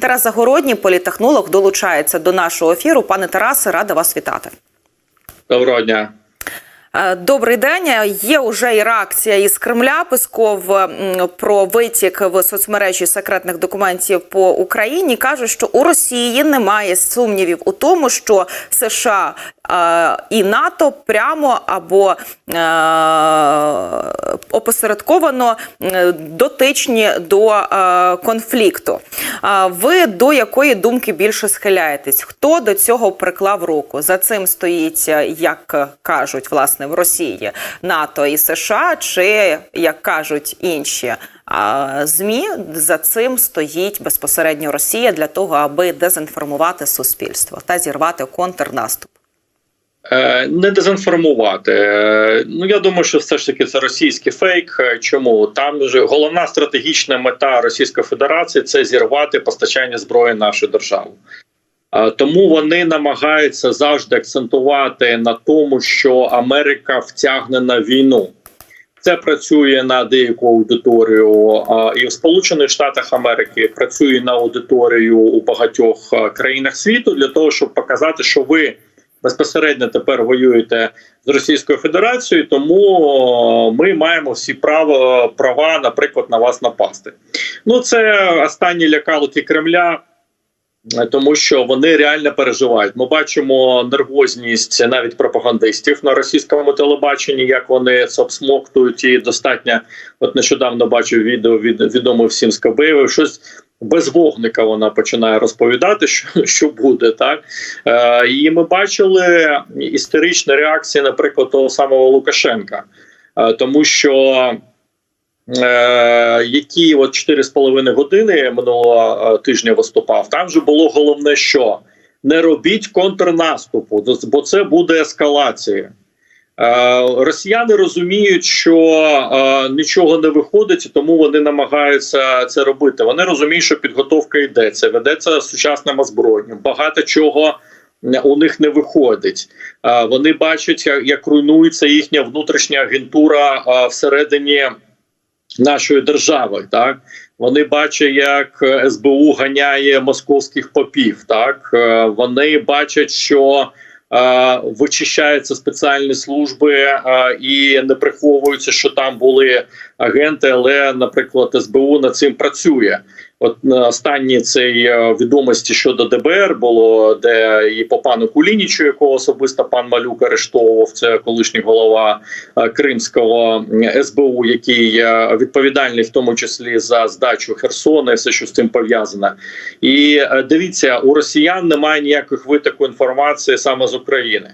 Тарас Загородній, політехнолог, долучається до нашого ефіру. Пане Тарасе, рада вас вітати. Доброго дня. Е, Добрий день. Є уже і реакція із Кремля. Песков про витік в соцмережі секретних документів по Україні каже, що у Росії немає сумнівів у тому, що США е, і НАТО прямо або е, опосередковано дотичні до конфлікту. Ви до якої думки більше схиляєтесь? Хто до цього приклав руку? За цим стоїть, як кажуть, власне, в Росії НАТО і США, чи як кажуть інші змі, за цим стоїть безпосередньо Росія для того, аби дезінформувати суспільство та зірвати контрнаступ. Е, Не дезінформувати. Е, Ну я думаю, що все ж таки це російський фейк. Е, Чому там же головна стратегічна мета Російської Федерації це зірвати постачання зброї нашої держави. Тому вони намагаються завжди акцентувати на тому, що Америка втягнена в війну. Це працює на деяку аудиторію і в Сполучених Штатах Америки працює на аудиторію у багатьох країнах світу для того, щоб показати, що ви безпосередньо тепер воюєте з Російською Федерацією, тому ми маємо всі право права, наприклад, на вас напасти. Ну це останні лякалки Кремля. Тому що вони реально переживають. Ми бачимо нервозність навіть пропагандистів на російському телебаченні, як вони це обсмоктують і достатньо. От нещодавно бачив відео від відомо всім Скабеєвої, щось без вогника вона починає розповідати, що, що буде так. Е, і ми бачили історичні реакції, наприклад, того самого Лукашенка, е, тому що. Е, які от 4,5 години минулого е, тижня виступав, там же було головне, що не робіть контрнаступу, бо це буде ескалація. Е, Росіяни розуміють, що нічого не виходить, тому вони намагаються це робити. Вони розуміють, що підготовка йдеться, ведеться сучасним озброєнням. Багато чого у них не виходить. Вони бачать, як, руйнується їхня внутрішня агентура всередині нашої держави. Так вони бачать, як СБУ ганяє московських попів. Так Е, вони бачать, що е, вичищаються спеціальні служби е, і не приховуються, що там були агенти, але, наприклад, СБУ над цим працює. От е, останні цей е, відомості щодо ДБР було, де і по пану Кулінічу, якого особисто пан Малюк арештовував, це колишній голова е, Кримського СБУ, який відповідальний в тому числі за здачу Херсона, і все, що з цим пов'язано. І дивіться, у росіян немає ніяких витоку інформації саме з України.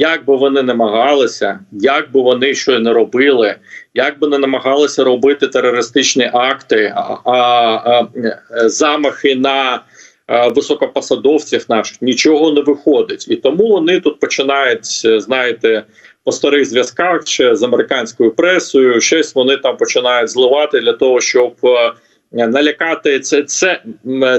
Як би вони намагалися, як би вони що не робили, як би не намагалися робити терористичні акти, а, а, а е, замахи на е, високопосадовців наших, нічого не виходить. І тому вони тут починають, е, знаєте, по старих зв'язках ще з американською пресою, щось вони там починають зливати для того, щоб. Е, Налякати це, це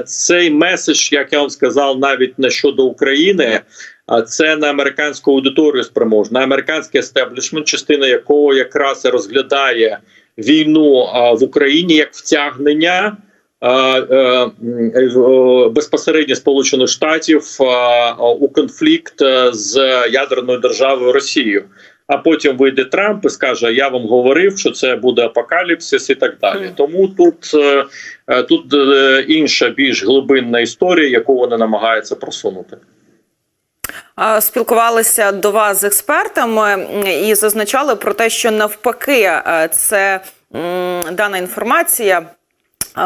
цей меседж, як я вам сказав, навіть не щодо України, а це на американську аудиторію спроможна, на американський естеблішмент, частина якого якраз розглядає війну в Україні як втягнення е, е, безпосередньо Сполучених Штатів у конфлікт е, з ядерною державою Росією. А потім вийде Трамп і скаже: Я вам говорив, що це буде апокаліпсис і так далі. Тому тут, е, е, тут е, інша більш глибинна історія, яку вони намагаються просунути. Спілкувалися до вас з експертами і зазначали про те, що навпаки, це дана інформація. Е,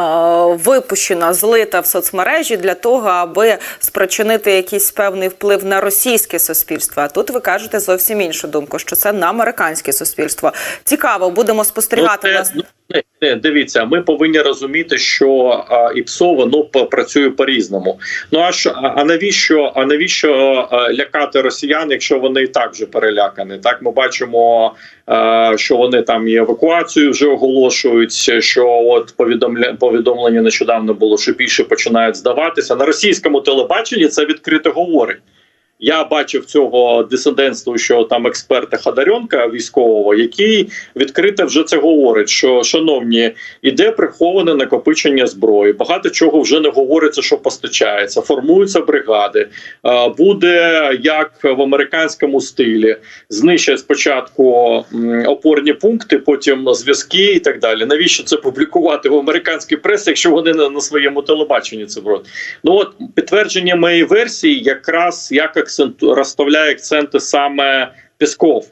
Випущена, злита в соцмережі для того, аби спричинити якийсь певний вплив на російське суспільство. А тут ви кажете зовсім іншу думку, що це на американське суспільство. Цікаво, будемо спостерігати Ну, це, ну, не, не, дивіться, ми повинні розуміти, що а, ІПСО воно по- працює по-різному. Ну а що, а, навіщо, а навіщо а, лякати росіян, якщо вони і так вже перелякані? Так ми бачимо, а, що вони там і евакуацію вже оголошують. Що от повідомля повідомлення нещодавно було, що більше починають здаватися на російському телебаченні. Це відкрито говорить. Я бачив цього дисидентства, що там експерта Хадарьонка військового, який відкрито вже це говорить. Що шановні, іде приховане накопичення зброї. Багато чого вже не говориться, що постачається. Формуються бригади. Буде як в американському стилі. Знищать спочатку опорні пункти, потім зв'язки і так далі. Навіщо це публікувати в американській пресі, якщо вони на, своєму телебаченні це роблять? Ну от підтвердження моєї версії, якраз як акценту розставляє акценти саме Пісков.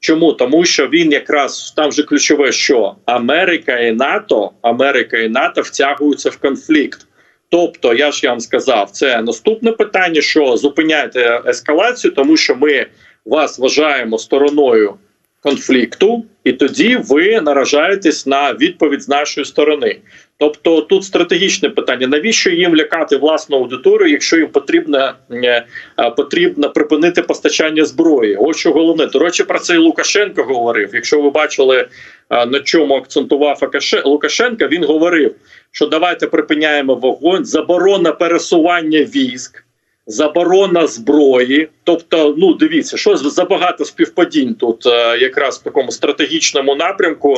Чому? Тому що він якраз там же ключове, що Америка і НАТО, Америка і НАТО втягуються в конфлікт. Тобто, я ж я вам сказав, це наступне питання: що зупиняйте ескалацію, тому що ми вас вважаємо стороною конфлікту, і тоді ви наражаєтесь на відповідь з нашої сторони. Тобто тут стратегічне питання: навіщо їм лякати власну аудиторію, якщо їм потрібно, е, е, потрібно припинити постачання зброї? Ось що головне. До речі, про це і Лукашенко говорив. Якщо ви бачили е, на чому акцентував Лукашенко, він говорив, що давайте припиняємо вогонь, заборона пересування військ. Заборона зброї, тобто, ну дивіться, що забагато співпадінь тут, е, якраз в такому стратегічному напрямку,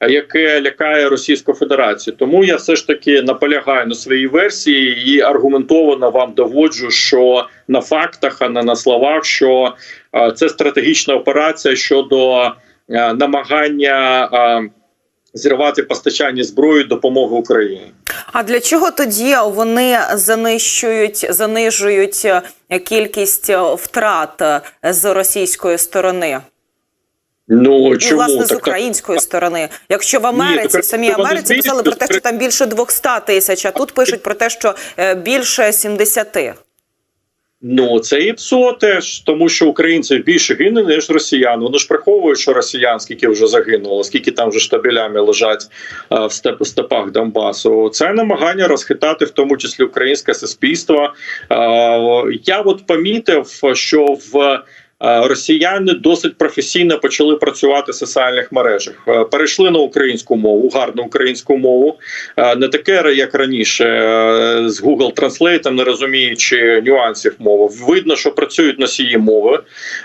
е, яке лякає Російську Федерацію. Тому я все ж таки наполягаю на своїй версії і аргументовано вам доводжу, що на фактах, а не на словах, що е, це стратегічна операція щодо намагання зірвати постачання зброї допомоги Україні. А для чого тоді вони занищують, занижують е, кількість е, втрат е, з російської сторони? Ну І чому власне з Так, української сторони, якщо в Америці, так в самій Америці писали про те, що там більше 200 тисяч, а тут пишуть про те, що більше 70. Ну це і ПСО теж, тому що українців більше гине, ніж росіян. Вони ж приховують, що росіян скільки вже загинуло, скільки там вже штабелями лежать а, в степ, степах Донбасу. Це намагання розхитати, в тому числі українське суспільство. Е, я от помітив, що в е, Росіяни досить професійно почали працювати в соціальних мережах. Е, Перейшли на українську мову, гарну українську мову, Е, не таке, як раніше, е, з Google Translate, не розуміючи нюансів мови. Видно, що працюють носії мови.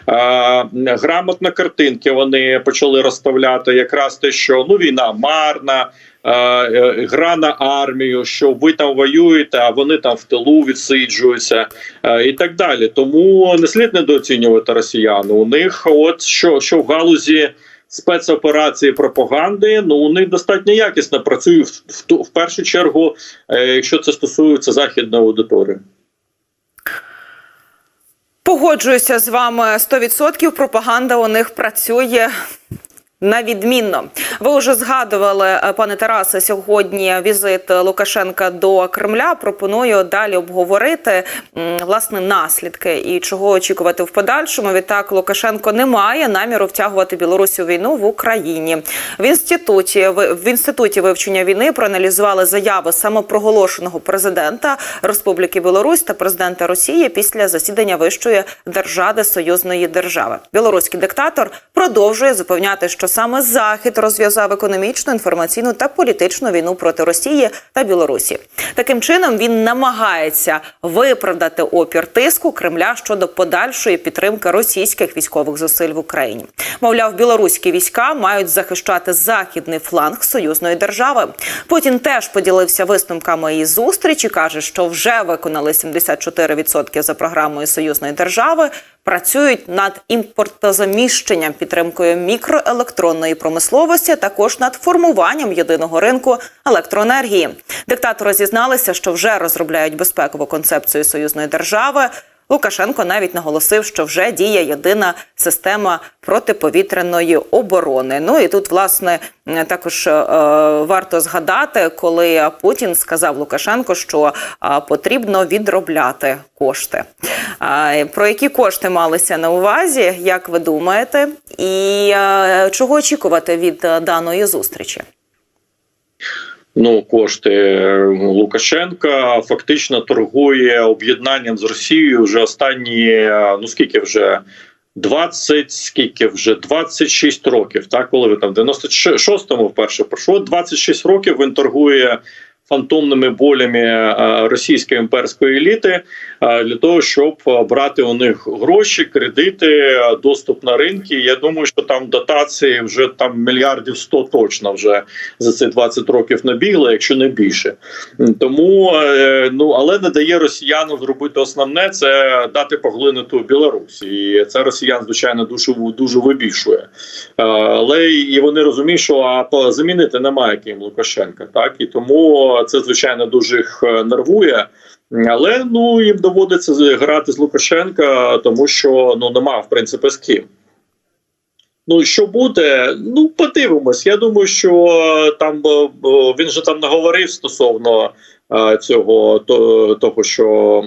Е, Грамотно картинки вони почали розставляти якраз те, що ну війна марна. Е, Гра на армію, що ви там воюєте, а вони там в тилу відсиджуються е, і так далі. Тому не слід недооцінювати росіян. У них, от що, що в галузі спецоперації пропаганди, ну них достатньо якісно працює в, в, в першу чергу, е, якщо це стосується західної аудиторії. Погоджуюся з вами 100%. Пропаганда у них працює. На відмінно, ви вже згадували, е, пане Тарасе, сьогодні візит Лукашенка до Кремля. Пропоную далі обговорити власне наслідки і чого очікувати в подальшому. Відтак Лукашенко не має наміру втягувати Білорусь у війну в Україні. В інституті в інституті вивчення війни проаналізували заяви самопроголошеного президента Республіки Білорусь та президента Росії після засідання Вищої держави союзної держави. Білоруський диктатор продовжує запевняти, що саме Захід розв'язав економічну, інформаційну та політичну війну проти Росії та Білорусі. Таким чином він намагається виправдати опір тиску Кремля щодо подальшої підтримки російських військових зусиль в Україні. Мовляв, білоруські війська мають захищати західний фланг союзної держави. Путін теж поділився висновками із зустрічі. каже, що вже виконали 74% за програмою союзної держави. Працюють над імпортозаміщенням, підтримкою мікроелектронної промисловості, також над формуванням єдиного ринку електроенергії. Диктатори зізналися, що вже розробляють безпекову концепцію союзної держави. Лукашенко навіть наголосив, що вже діє єдина система протиповітряної оборони. Ну і тут, власне, також е, варто згадати, коли Путін сказав Лукашенко, що е, потрібно відробляти кошти. А, Про які кошти малися на увазі, як ви думаєте, і е, чого очікувати від е, даної зустрічі? Ну, кошти Лукашенка фактично торгує об'єднанням з Росією вже останні е, ну скільки вже 20, скільки вже 26 років. Так, коли ви там в 96-му вперше пройшло 26 років. Він торгує фантомними болями е, російської імперської еліти е, для того, щоб е, брати у них гроші, кредити, доступ на ринки. Я думаю, що там дотації вже там мільярдів 100 точно вже за ці 20 років набігли, якщо не більше. Тому ну але не дає росіянам зробити основне це дати поглинути Білорусь, і це росіян звичайно дуже дуже вибільшує. Але і вони розуміють, що а замінити немає ким Лукашенка, так і тому це звичайно дуже їх е, нервує. Але ну їм доводиться з- грати з Лукашенка, тому що ну нема в принципі з ким. Ну що буде? Ну подивимось. Я думаю, що е, там е, він же там наговорив стосовно цього того, що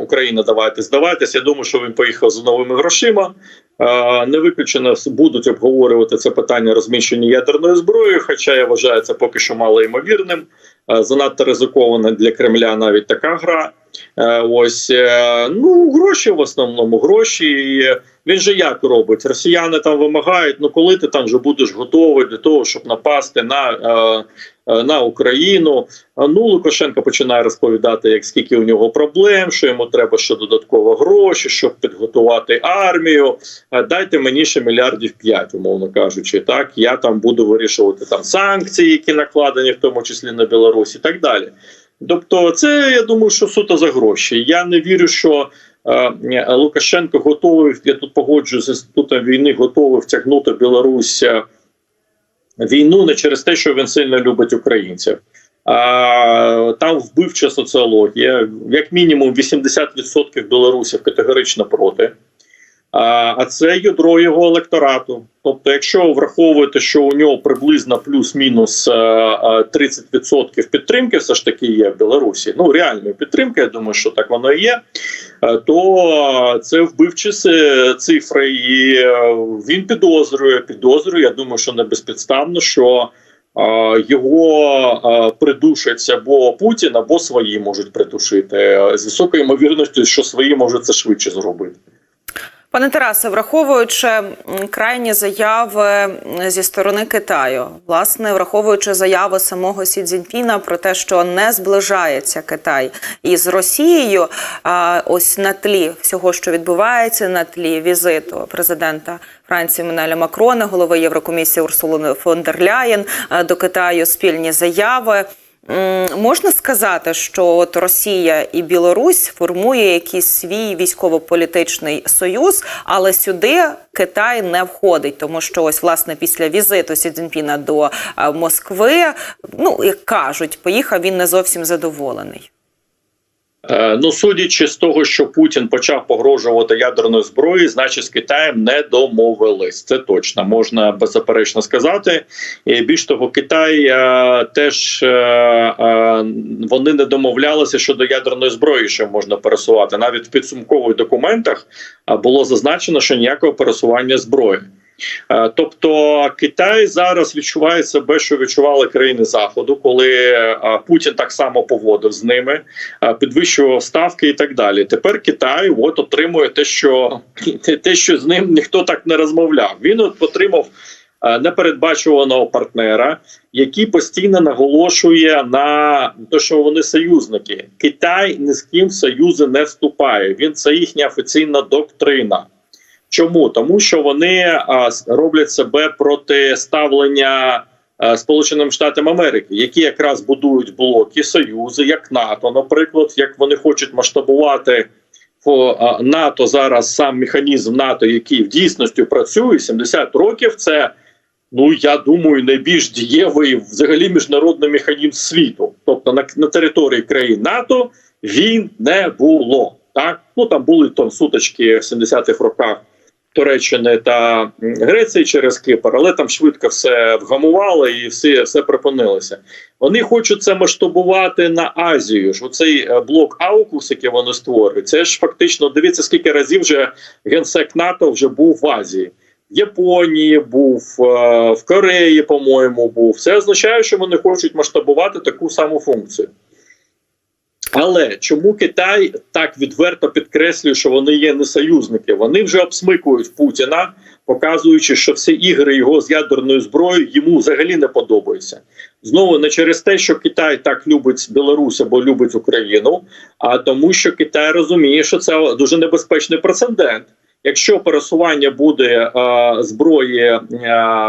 Україна давайте здавайтесь. Я думаю, що він поїхав за новими грошима. Е, Не виключено будуть обговорювати це питання розміщення ядерної зброї, хоча я вважаю це поки що мало ймовірним. Е, Занадто ризикована для Кремля навіть така гра. Е, Ось е, ну гроші в основному гроші. Він же як робить? Росіяни там вимагають. Ну коли ти там вже будеш готовий для того, щоб напасти на, е, е, на Україну. Ну Лукашенко починає розповідати, як скільки у нього проблем, що йому треба ще додатково гроші, щоб підготувати армію. Дайте мені ще мільярдів п'ять, умовно кажучи. Так я там буду вирішувати там санкції, які накладені, в тому числі на Білорусь, і так далі. Тобто, це я думаю, що суто за гроші. Я не вірю, що е, Лукашенко готовий. Я тут погоджуюся з інститутом війни, готовий втягнути Білорусь е, війну не через те, що він сильно любить українців. А, там вбивча соціологія, як мінімум 80% білорусів категорично проти. А це ядро його електорату. Тобто, якщо враховувати, що у нього приблизно плюс-мінус е, е, 30% підтримки, все ж таки є в Білорусі. Ну реальної підтримки, я думаю, що так воно і є. е, То це вбивчі цифри, і е, він підозрює. Підозрює. Я думаю, що не безпідставно, що е, його е, придушать або Путін, або свої можуть придушити Е, з високою ймовірністю, що свої можуть це швидше зробити. Пане Тарасе, враховуючи крайні заяви зі сторони Китаю, власне, враховуючи заяви самого Сі Цзіньпіна про те, що не зближається Китай із Росією, ось на тлі всього, що відбувається, на тлі візиту президента Франції Менеля Макрона, голови Єврокомісії Урсули фон дер Ляєн до Китаю спільні заяви. Можна сказати, що от Росія і Білорусь формує якийсь свій військово-політичний союз, але сюди Китай не входить, тому що ось власне після візиту Сі Цзіньпіна до е, Москви, ну як кажуть, поїхав він не зовсім задоволений. Е, Ну, судячи з того, що Путін почав погрожувати ядерною зброєю, значить з Китаєм не домовились. Це точно можна беззаперечно сказати. І більш того, Китай е, теж е, е, вони не домовлялися щодо ядерної зброї, що можна пересувати. Навіть в підсумкових документах було зазначено, що ніякого пересування зброї. Е, Тобто Китай зараз відчуває себе, що відчували країни заходу, коли е, Путін так само поводив з ними, е, підвищував ставки і так далі. Тепер Китай от отримує те, що те, що з ним ніхто так не розмовляв. Він от отримав непередбачуваного партнера, який постійно наголошує на те, що вони союзники. Китай ні з ким в союзи не вступає. Він це їхня офіційна доктрина. Чому? Тому що вони роблять себе проти ставлення Сполученим Штатам Америки, які якраз будують блоки союзи, як НАТО, наприклад, як вони хочуть масштабувати а, НАТО зараз сам механізм НАТО, який в дійсності працює 70 років. Це ну я думаю, найбільш дієвий взагалі міжнародний механізм світу. Тобто на, на території країн НАТО він не було. Так, ну там були там сутички в 70-х роках Туреччини та Греції через Кипр, але там швидко все вгамували і все, все припинилося. Вони хочуть це масштабувати на Азію. Ж оцей е, блок Аукус, який вони створюють, це ж фактично дивіться, скільки разів вже генсек НАТО вже був в Азії. В Японії був е, в Кореї, по-моєму, був. Це означає, що вони хочуть масштабувати таку саму функцію. Але чому Китай так відверто підкреслює, що вони є не союзники? Вони вже обсмикують Путіна, показуючи, що всі ігри його з ядерною зброєю йому взагалі не подобаються. Знову не через те, що Китай так любить Білорусь або любить Україну, а тому, що Китай розуміє, що це дуже небезпечний прецедент. Якщо пересування буде е, зброї е,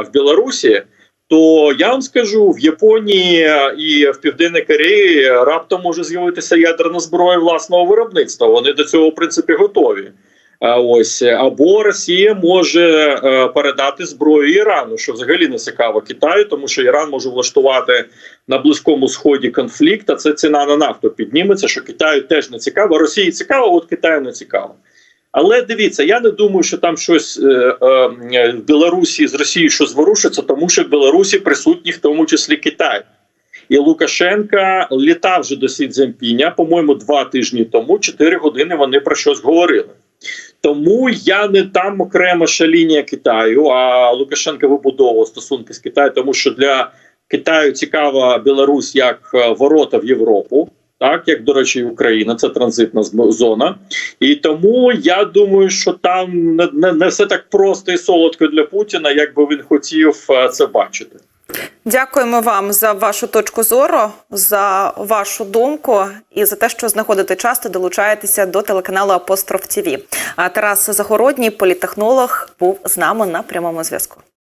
в Білорусі, то я вам скажу в Японії і в Південній Кореї раптом може з'явитися ядерна зброя власного виробництва. Вони до цього в принципі готові. Ось або Росія може е, передати зброю Ірану, що взагалі не цікаво Китаю, тому що Іран може влаштувати на близькому сході конфлікт. А це ціна на нафту підніметься. Що Китаю теж не цікаво. Росії цікаво, от Китаю не цікаво. Але дивіться, я не думаю, що там щось е, е, в Білорусі з Росією щось зворушиться, тому що в Білорусі присутні в тому числі Китай. І Лукашенка літав вже до Сі по-моєму, два тижні тому, чотири години вони про щось говорили. Тому я не там окрема ще лінія Китаю, а Лукашенко вибудовував стосунки з Китаєм, тому що для Китаю цікава Білорусь як е, ворота в Європу, так як до речі, Україна, це транзитна зона. І тому я думаю, що там не, не, не все так просто і солодко для Путіна, як би він хотів е, це бачити. Дякуємо вам за вашу точку зору, за вашу думку і за те, що знаходите час та долучаєтеся до телеканалу Апостроф ТІВІ. Тарас Загородній, політехнолог, був з нами на прямому зв'язку.